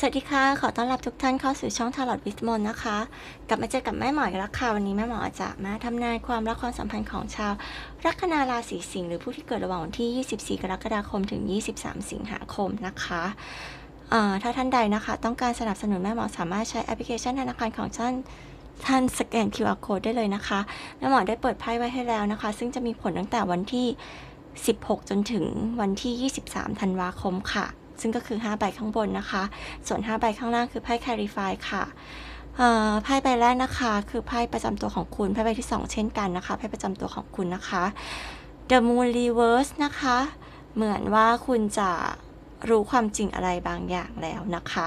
สวัสดีค่ะ ขอต้อนรับทุกท่านเข้าสู่ช่องทาร์ลอตวิสมนนะคะ กลับมาเจอกับแม่หมออีกแล้วค่ะ วันนี้แม่หมอจะมาทำนายความรักความสัมพันธ์ของชาว ลัคนาราศีสิงห์หรือผู้ที่เกิดระหว่างวันที่ 24 กรกฎาคมถึง 23 สิงหาคมนะคะเอ่อถ้าท่านใดนะคะ ต้องการสนับสนุนแม่หมอสามารถใช้แอปพลิเคชันธนาคารของท่านท่านสแกน QR code ได้เลยนะคะแม่หมอได้เปิดไพ่ไว้ให้แล้วนะคะ ซึ่งจะมีผลตั้งแต่วันที่ 16 จนถึงวันที่ 23 ธันวาคมค่ะ ซึ่งก็คือ 5 ใบข้างบนนะคะ ส่วน 5 ใบข้างล่างคือไพ่ Clarify ค่ะไพ่ใบแรกนะคะ คือไพ่ประจำตัวของคุณไพ่ใบที่ 2 เช่นกันนะคะไพ่ประจำตัวของคุณนะคะ The Moon Reverse นะคะ เหมือนว่าคุณจะรู้ความจริงอะไรบางอย่างแล้วนะคะ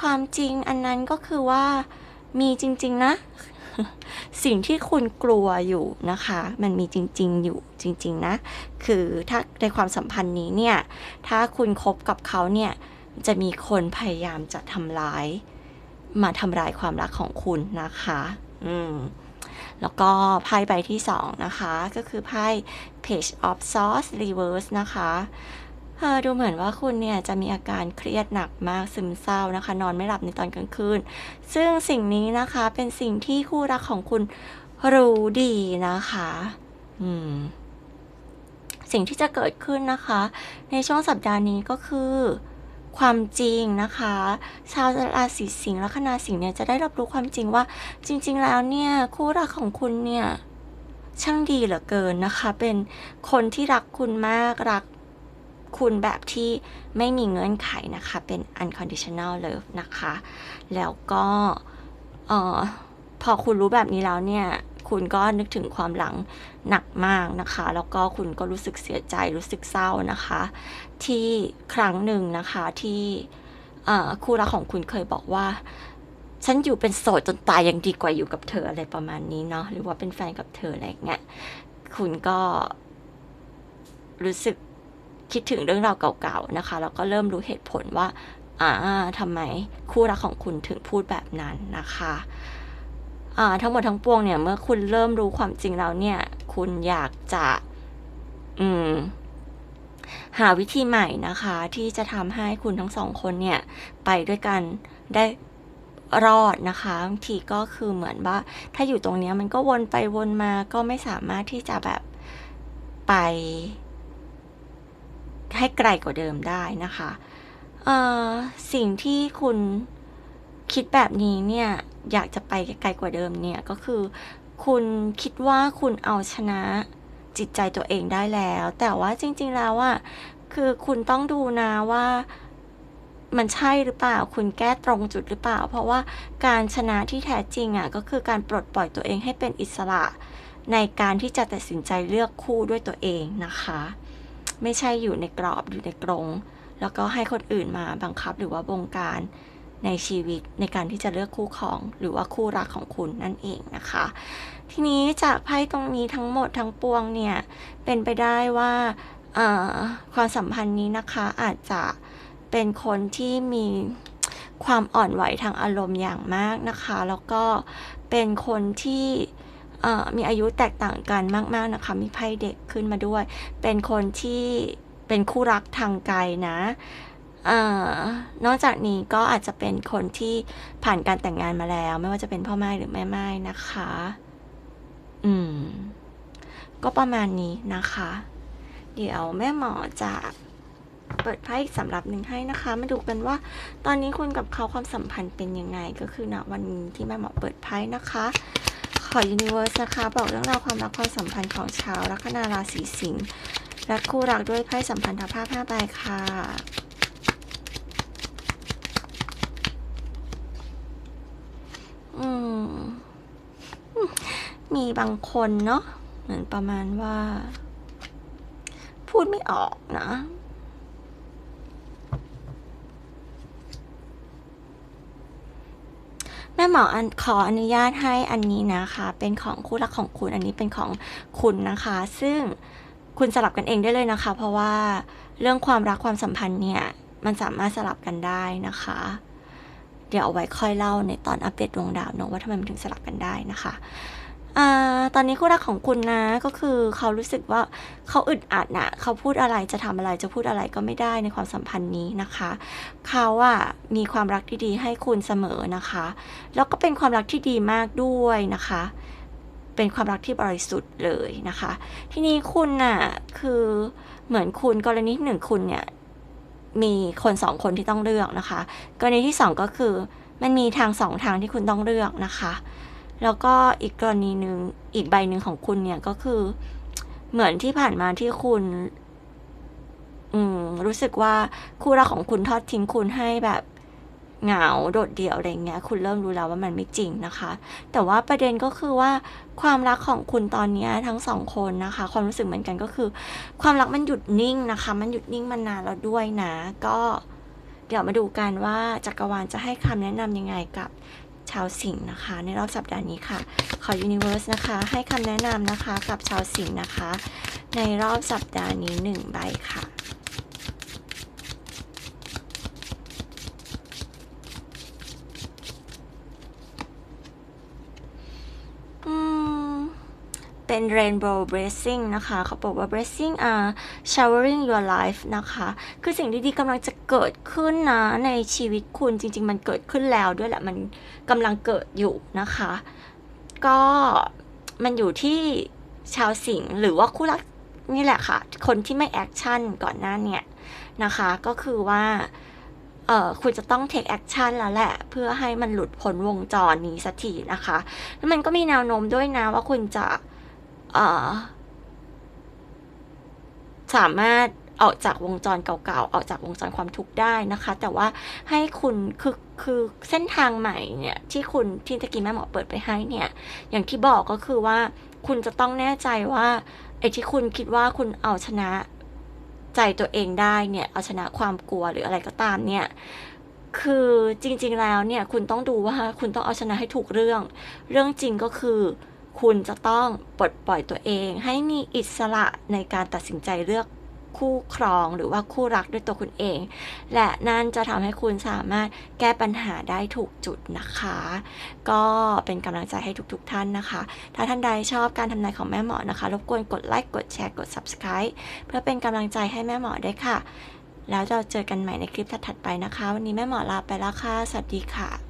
ความจริงอันนั้นก็คือว่ามีจริง ๆ นะ สิ่งที่คุณกลัวอยู่นะคะ มันมีจริง ๆ อยู่จริง ๆ นะ คือถ้าในความสัมพันธ์นี้เนี่ย ถ้าคุณคบกับเขาเนี่ย จะมีคนพยายามจะทำร้าย มาทำร้ายความรักของคุณนะคะ อืมแล้วก็ไพ่ใบที่สองนะคะ ก็คือไพ่ Page of Swords Reverse นะคะ เออดูเหมือนว่าคุณเนี่ยจะมีอาการเครียดหนักมากซึมเศร้านะคะ นอนไม่หลับในตอนกลางคืน ซึ่งสิ่งนี้นะคะเป็นสิ่งที่คู่รักของคุณรู้ดีนะคะ อืม สิ่งที่จะเกิดขึ้นนะคะ ในช่วงสัปดาห์นี้ก็คือความจริงนะคะ ชาวราศีสิงห์และคณาสิงห์เนี่ยจะได้รับรู้ความจริงว่า จริง ๆ แล้วเนี่ย คู่รักของคุณเนี่ยช่างดีเหลือเกินนะคะ เป็นคนที่รักคุณมากรัก คุณแบบที่ไม่มีเงื่อนไขนะคะ เป็น unconditional love นะคะ แล้วก็เอ่อพอคุณรู้แบบนี้แล้วเนี่ย คุณก็นึกถึงความหลังหนักมากนะคะ แล้วก็คุณก็รู้สึกเสียใจรู้สึกเศร้านะคะ ที่ครั้งหนึ่งนะคะที่คู่รักของคุณเคยบอกว่า ฉันอยู่เป็นโสดจนตายยังดีกว่าอยู่กับเธออะไรประมาณนี้เนาะหรือว่าเป็นแฟนกับเธออะไรเงี้ยคุณก็รู้สึก คิดถึงเรื่องราวเก่าๆนะคะ แล้วก็เริ่มรู้เหตุผลว่า อ่าทำไมคู่รักของคุณถึงพูดแบบนั้นนะคะอ่าทั้งหมดทั้งปวงเนี่ย เมื่อคุณเริ่มรู้ความจริงแล้วเนี่ย คุณอยากจะ อืม หาวิธีใหม่นะคะ ที่จะทำให้คุณทั้งสองคนเนี่ย ไปด้วยกันได้รอดนะคะบางทีก็คือเหมือนว่า ถ้าอยู่ตรงนี้มันก็วนไปวนมาก็ไม่สามารถที่จะแบบไป ให้ไกลกว่าเดิมได้นะคะเอ่อสิ่งที่คุณคิดแบบนี้เนี่ย อยากจะไปไกลกว่าเดิมเนี่ย ก็คือ คุณคิดว่าคุณเอาชนะจิตใจตัวเองได้แล้ว แต่ว่าจริง ๆ แล้วอะคือคุณต้องดูนะว่ามันใช่หรือเปล่า คุณแก้ตรงจุดหรือเปล่า เพราะว่าการชนะที่แท้จริงอะก็คือการปลดปล่อยตัวเองให้เป็นอิสระ ในการที่จะตัดสินใจเลือกคู่ด้วยตัวเองนะคะ ไม่ใช่อยู่ในกรอบอยู่ในกรง แล้วก็ให้คนอื่นมาบังคับหรือว่าบงการในชีวิตในการที่จะเลือกคู่ของหรือว่าคู่รักของคุณนั่นเองนะคะ ทีนี้จากไพ่ตรงนี้ทั้งหมดทั้งปวงเนี่ย เป็นไปได้ว่าความสัมพันธ์นี้นะคะอาจจะเป็นคนที่มีความอ่อนไหวทางอารมณ์อย่างมากนะคะ แล้วก็เป็นคนที่ มีอายุแตกต่างกันมาก ๆนะคะ มีไพ่เด็กขึ้นมาด้วย เป็นคนที่เป็นคู่รักทางไกลนะอนอกจากนี้ก็อาจจะเป็นคนที่ผ่านการแต่งงานมาแล้ว ไม่ว่าจะเป็นพ่อไม้หรือแม่ไม้นะคะ อืม ก็ประมาณนี้นะคะ เดี๋ยวแม่หมอจะเปิดไพ่สำหรับหนึ่งให้นะคะ มาดูกันว่า ตอนนี้คุณกับเขาความสัมพันธ์เป็นยังไงก็คือณวันที่แม่หมอเปิดไพ่นะคะ ขอยูนิเวอร์สนะคะบอกเรื่องราวความรักความสัมพันธ์ของชาวลัคนาราศีสิงห์และคู่รักด้วยไพ่สัมพันธภาพ5ใบค่ะอืมมีบางคนเนาะเหมือนประมาณว่า พูดไม่ออกนะ ม่หมออันขออนุญาตให้อันนี้นะคะ เป็นของคู่รักของคุณ อันนี้เป็นของคุณนะคะ ซึ่งคุณสลับกันเองได้เลยนะคะ เพราะว่าเรื่องความรักความสัมพันธ์เนี่ย มันสามารถสลับกันได้นะคะ เดี๋ยวเอาไว้ค่อยเล่าในตอนอัปเดตดวงดาวเนอะว่าทำไมมันถึงสลับกันได้นะคะ อ่า ตอนนี้คู่รักของคุณนะ ก็คือเขารู้สึกว่าเขาอึดอัดนะเขาพูดอะไรจะทำอะไรจะพูดอะไรก็ไม่ได้ในความสัมพันธ์นี้นะคะ เขาอะมีความรักที่ดีให้คุณเสมอนะคะ แล้วก็เป็นความรักที่ดีมากด้วยนะคะ เป็นความรักที่บริสุทธิ์เลยนะคะ ทีนี้คุณน่ะคือเหมือนคุณกรณีที่หนึ่งคุณเนี่ยมีคนสองคนที่ต้องเลือกนะคะ กรณีที่สองก็คือมันมีทางสองทางที่คุณต้องเลือกนะคะ แล้วก็อีกกรณีหนึ่งอีกใบหนึ่งของคุณเนี่ยก็คือ เหมือนที่ผ่านมาที่คุณ อืม รู้สึกว่าคู่รักของคุณทอดทิ้งคุณให้แบบเหงาโดดเดี่ยวอะไรเงี้ย คุณเริ่มรู้แล้วว่ามันไม่จริงนะคะ แต่ว่าประเด็นก็คือว่าความรักของคุณตอนนี้ทั้งสองคนนะคะ ความรู้สึกเหมือนกันก็คือ ความรักมันหยุดนิ่งนะคะ มันหยุดนิ่งมานานแล้วด้วยนะ ก็เดี๋ยวมาดูกันว่าจักรวาลจะให้คำแนะนำยังไงกับ ชาวสิงห์นะคะ ในรอบสัปดาห์นี้ค่ะ ขอ Universe นะคะ ให้คำแนะนำนะคะกับชาวสิงห์นะคะ ในรอบสัปดาห์นี้หนึ่งใบค่ะ อืม เป็น rainbow blessing นะคะเขาบอกว่า blessing are showering your life นะคะ คือสิ่งดีๆกำลังจะเกิดขึ้นนะในชีวิตคุณจริง ๆ มันเกิดขึ้นแล้วด้วยแหละมันกำลังเกิดอยู่นะคะ ก็มันอยู่ที่ชาวสิงห์หรือว่าคู่รักนี่แหละค่ะ คนที่ไม่แอคชั่นก่อนหน้าเนี่ยนะคะ ก็คือว่าเออคุณจะต้อง take action แล้วแหละ เพื่อให้มันหลุดพ้นวงจรนี้สักทีนะคะ แล้วมันก็มีแนวโน้มด้วยนะว่าคุณจะ สามารถออกจากวงจรเก่าๆ ออกจากวงจรความทุกข์ได้นะคะ แต่ว่าให้คุณคือคือเส้นทางใหม่เนี่ย ที่คุณที่ตะกี้แม่หมอเปิดไปให้เนี่ย อย่างที่บอกก็คือว่า คุณจะต้องแน่ใจว่าไอ้ที่คุณคิดว่าคุณเอาชนะใจตัวเองได้เนี่ย เอาชนะความกลัวหรืออะไรก็ตามเนี่ย คือจริง ๆแล้วเนี่ย คุณต้องดูว่าคุณต้องเอาชนะให้ถูกเรื่อง เรื่องจริงก็คือ คุณจะต้องปลดปล่อยตัวเอง ให้มีอิสระในการตัดสินใจเลือกคู่ครองหรือว่าคู่รักด้วยตัวคุณเอง และนั่นจะทำให้คุณสามารถแก้ปัญหาได้ถูกจุดนะคะ ก็เป็นกำลังใจให้ทุกๆทท่านนะคะ ถ้าท่านใดชอบการทำนายของแม่หมอนะคะ รบกวนกดไลค์กดแชร์กด subscribe เพื่อเป็นกำลังใจให้แม่หมอด้วยค่ะ แล้วเราเจอกันใหม่ในคลิปถัดๆไปนะคะ วันนี้แม่หมอลาไปแล้วค่ะ สวัสดีค่ะ